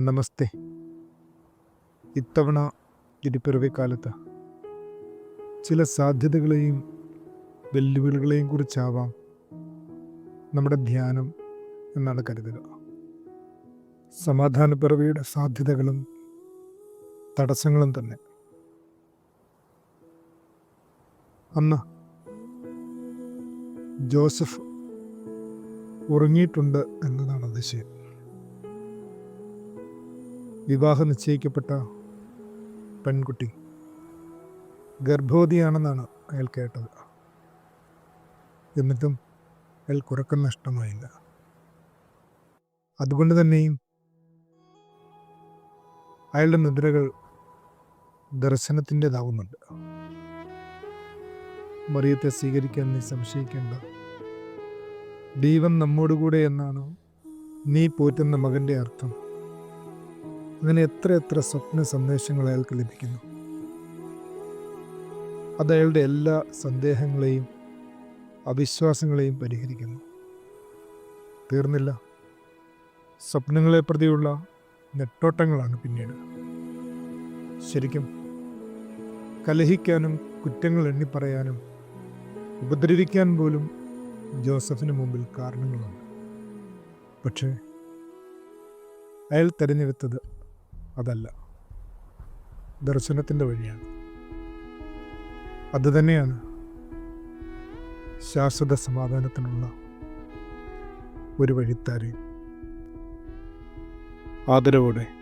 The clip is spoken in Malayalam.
നമസ്തേ. ഇത്തവണ ഇടിപ്പിറവിക്കാലത്ത് ചില സാധ്യതകളെയും വെല്ലുവിളികളെയും കുറിച്ചാവാം നമ്മുടെ ധ്യാനം എന്നാണ് കരുതുക. സമാധാനപ്പിറവിയുടെ സാധ്യതകളും തടസ്സങ്ങളും തന്നെ. അന്ന് ജോസഫ് ഉറങ്ങിയിട്ടുണ്ട് എന്നതാണ് അതിശയം. വിവാഹം നിശ്ചയിക്കപ്പെട്ട പെൺകുട്ടി. ഗർഭവതിയാണെന്നാണ് അയാൾ കേട്ടത്. എന്നിട്ടും അയാൾ കുറക്കം നഷ്ടമായില്ല. അതുകൊണ്ട് തന്നെയും അയാളുടെ നിദ്രകൾ ദർശനത്തിന്റെതാവുന്നുണ്ട്. മറിയത്തെ സ്വീകരിക്കാൻ നീ സംശയിക്കേണ്ട. ദൈവം നമ്മോടുകൂടെ എന്നാണ് നീ പോറ്റുന്ന മകന്റെ അർത്ഥം. അങ്ങനെ എത്ര എത്ര സ്വപ്ന സന്ദേശങ്ങൾ അയാൾക്ക് ലഭിക്കുന്നു? അത് അയാളുടെ എല്ലാ സന്ദേഹങ്ങളെയും അവിശ്വാസങ്ങളെയും പരിഹരിക്കുന്നു. തീർന്നില്ല. സ്വപ്നങ്ങളെ പ്രതിയുള്ള നെട്ടോട്ടങ്ങളാണ് പിന്നീട്. ശരിക്കും കലഹിക്കാനും കുറ്റങ്ങൾ എണ്ണിപ്പറയാനും ഉപദ്രവിക്കാൻ പോലും ജോസഫിന് മുമ്പിൽ കാരണങ്ങളുണ്ട് പക്ഷേ അയാൾ തിരഞ്ഞെടുത്തത് അതല്ല. ദർശനത്തിന്റെ വഴിയാണ്. അതുതന്നെയാണ് ശാശ്വത സമാധാനത്തിനുള്ള ഒരു വഴിത്താരെ ആദരവോടെ